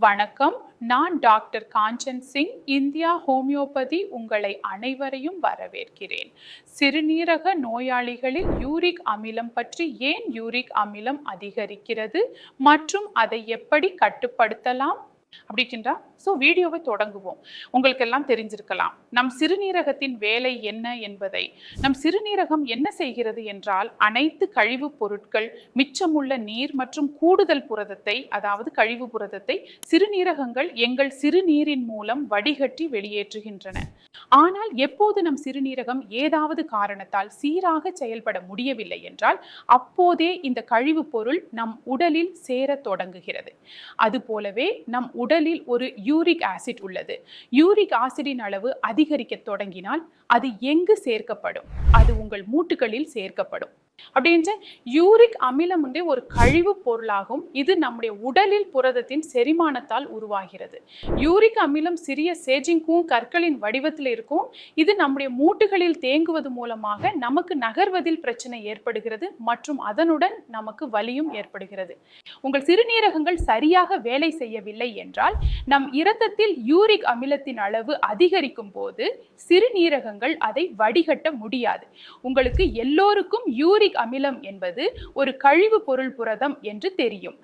வணக்கம். நான் doctor Kanchan Singh India homeopathy உங்களை அனைவரையும் வரவேற்கிறேன். சிறுநீரக நோயாளிகளில் யூரிக் அமிலம் பற்றி ஏன் யூரிக் அமிலம் அதிகரிக்கிறது? மற்றும் அதை எப்படி கட்டுப்படுத்தலாம்? அப்படின்றா ஸோ வீடியோவை தொடங்குவோம். உங்களுக்கு எல்லாம் தெரிஞ்சிருக்கலாம். நம் சிறுநீரகத்தின் வேலை என்ன என்பதை. நம் சிறுநீரகம் என்ன செய்கிறது என்றால் அனைத்து கழிவுப் பொருட்கள் மிச்சமுள்ள நீர் மற்றும் கூடுதல் புரதத்தை அதாவது கழிவு புரதத்தை சிறுநீரகங்கள் எங்கள் சிறுநீரின் மூலம் வடிகட்டி வெளியேற்றுகின்றன. ஆனால் எப்போது நம் சிறுநீரகம் ஏதாவது காரணத்தால் சீராக செயல்பட முடியவில்லை என்றால் அப்போதே இந்த கழிவுப் பொருள் நம் உடலில் சேரத் தொடங்குகிறது. அதுபோலவே நம் உடலில் ஒரு யூரிக் ஆசிட் உள்ளது. யூரிக் ஆசிடின் அளவு அதிகரிக்க தொடங்கினால் அது எங்கு சேர்க்கப்படும்? அது உங்கள் மூட்டுகளில் சேர்க்கப்படும். அப்படின்ட்டு யூரிக் அமிலம் வந்து ஒரு கழிவு பொருளாகும். இது நம்முடைய உடலில் புரதத்தின் செரிமானத்தால் உருவாகிறது. யூரிக் அமிலம் சிறிய சேஜிங்கும் கற்களின் வடிவத்தில் இருக்கும். இது நம்முடைய மூட்டுகளில் தேங்குவது மூலமாக நமக்கு நகர்வதில் பிரச்சனை ஏற்படுகிறது மற்றும் அதனுடன் நமக்கு வலியும் ஏற்படுகிறது. உங்கள் சிறுநீரகங்கள் சரியாக வேலை செய்யவில்லை என்றால் நம் இரத்தத்தில் யூரிக் அமிலத்தின் அளவு அதிகரிக்கும் போது சிறுநீரகங்கள் அதை வடிகட்ட முடியாது. உங்களுக்கு எல்லோருக்கும் யூரிக் அமிலம் என்பது ஒரு கழிவு பொருள் புரதம் என்று தெரியும்.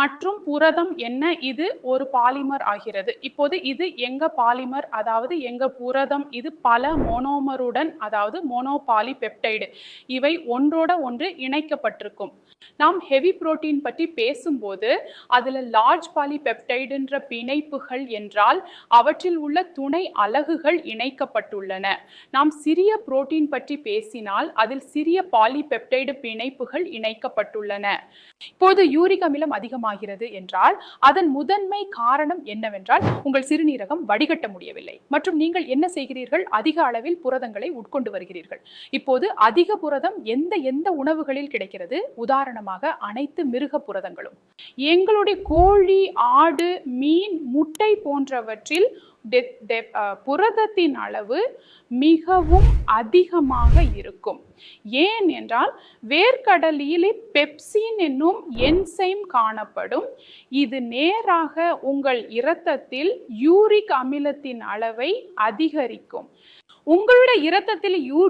மற்றும் புரதம் என்ன? இது ஒரு பாலிமர் ஆகிறது. இப்போது இது எங்க பாலிமர்? அதாவது எங்க புரதம்? இது பல மோனோமருடன் அதாவது மோனோபாலி பெப்டைடு இவை ஒன்றோட ஒன்று இணைக்கப்பட்டிருக்கும். நாம் ஹெவி புரோட்டீன் பற்றி பேசும்போது அதில் லார்ஜ் பாலி பெப்டைடுன்ற பிணைப்புகள் என்றால் அவற்றில் உள்ள துணை அலகுகள் இணைக்கப்பட்டுள்ளன. நாம் சிறிய புரோட்டீன் பற்றி பேசினால் அதில் சிறிய பாலிபெப்டைடு பிணைப்புகள் இணைக்கப்பட்டுள்ளன. இப்போது யூரிக் அமிலம் அதிகமாகிறது என்றால் அதன் முதன்மை காரணம் என்னவென்றால் உங்கள் சிறுநீரகம் வடிகட்ட முடியவில்லை. மற்றும் நீங்கள் என்ன செய்கிறீர்கள்? அதிக அளவில் புரதங்களை உட்கொண்டு வருகிறீர்கள். இப்போது அதிக புரதம் எந்த எந்த உணவுகளில் கிடைக்கிறது? உதாரணமாக அனைத்து மிருக புரதங்களும். எங்களுடைய கோழி ஆடு மீன் முட்டை போன்றவற்றில் புரதத்தின் அளவு மிகவும் அதிகமாக இருக்கும். ஏன் என்றால் வேர்க்கடலிலே பெப்சின் என்னும் என்சைம் காணப்படும். இது நேராக உங்கள் இரத்தத்தில் யூரிக் அமிலத்தின் அளவை அதிகரிக்கும். உங்களுடைய இரத்தத்தில் யூ-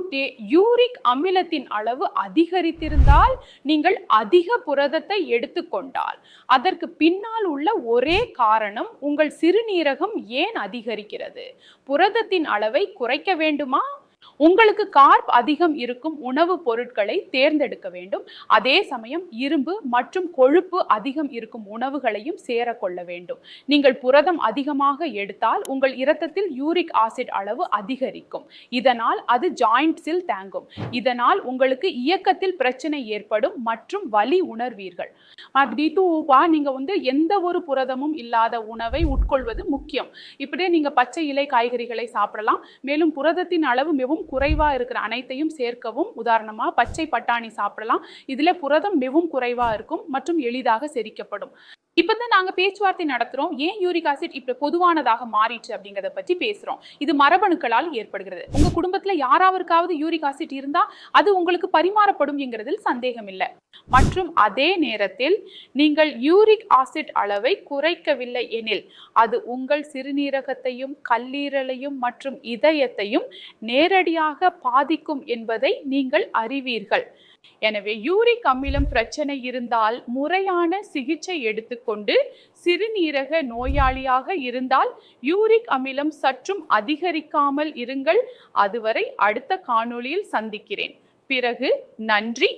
யூரிக் அமிலத்தின் அளவு அதிகரித்திருந்தால் நீங்கள் அதிக புரதத்தை எடுத்துக்கொண்டால். அதற்கு பின்னால் உள்ள ஒரே காரணம் உங்கள் சிறுநீரகம் ஏன் அதிகரிக்கிறது? புரதத்தின் அளவை குறைக்க வேண்டுமா? உங்களுக்கு கார்ப் அதிகம் இருக்கும் உணவுப் பொருட்களை தேர்ந்தெடுக்க வேண்டும். அதே சமயம் இரும்பு மற்றும் கொழுப்பு அதிகம் இருக்கும் உணவுகளையும் சேரக்கொள்ள வேண்டும். நீங்கள் புரதம் அதிகமாக எடுத்தால் உங்கள் இரத்தத்தில் யூரிக் ஆசிட் அளவு அதிகரிக்கும். இதனால் அது ஜாயிண்ட்ஸில் தேங்கும். இதனால் உங்களுக்கு இயக்கத்தில் பிரச்சனை ஏற்படும் மற்றும் வலி உணர்வீர்கள். அப்படி டூவா நீங்க வந்து எந்த ஒரு புரதமும் இல்லாத உணவை உட்கொள்வது முக்கியம். இப்படியே நீங்க பச்சை இலை காய்கறிகளை சாப்பிடலாம். மேலும் புரதத்தின் அளவு மிகவும் குறைவாக இருக்கிற அனைத்தையும் சேர்க்கவும் உதாரணமாக பச்சை பட்டாணி சாப்பிடலாம். இதில் புரதம் மிகவும் குறைவாக இருக்கும் மற்றும் எளிதாக செரிக்கப்படும். இப்போ தான் நாங்கள் பேச்சுவார்த்தை நடத்துகிறோம் ஏன் யூரிக் ஆசிட் இப்போ பொதுவானதாக மாறிடுச்சு அப்படிங்கிறத பற்றி பேசுகிறோம் இது மரபணுக்களால் ஏற்படுகிறது. உங்கள் குடும்பத்தில் யாராவருக்காவது யூரிக் ஆசிட் இருந்தால் அது உங்களுக்கு பரிமாறப்படும் என்கிறதில் சந்தேகம் இல்லை மற்றும் அதே நேரத்தில் நீங்கள் யூரிக் ஆசிட் அளவை குறைக்கவில்லை எனில் அது உங்கள் சிறுநீரகத்தையும் கல்லீரலையும் மற்றும் இதயத்தையும் நேரடியாக பாதிக்கும் என்பதை நீங்கள் அறிவீர்கள். எனவே யூரிக் அமிலம் பிரச்சனை இருந்தால் முறையான சிகிச்சை எடுத்துக்கொண்டு சிறுநீரக நோயாளியாக இருந்தால் யூரிக் அமிலம் சற்றும் அதிகரிக்காமல் இருங்கள். அதுவரை அடுத்த காணொளியில் சந்திக்கிறேன். பிறகு நன்றி.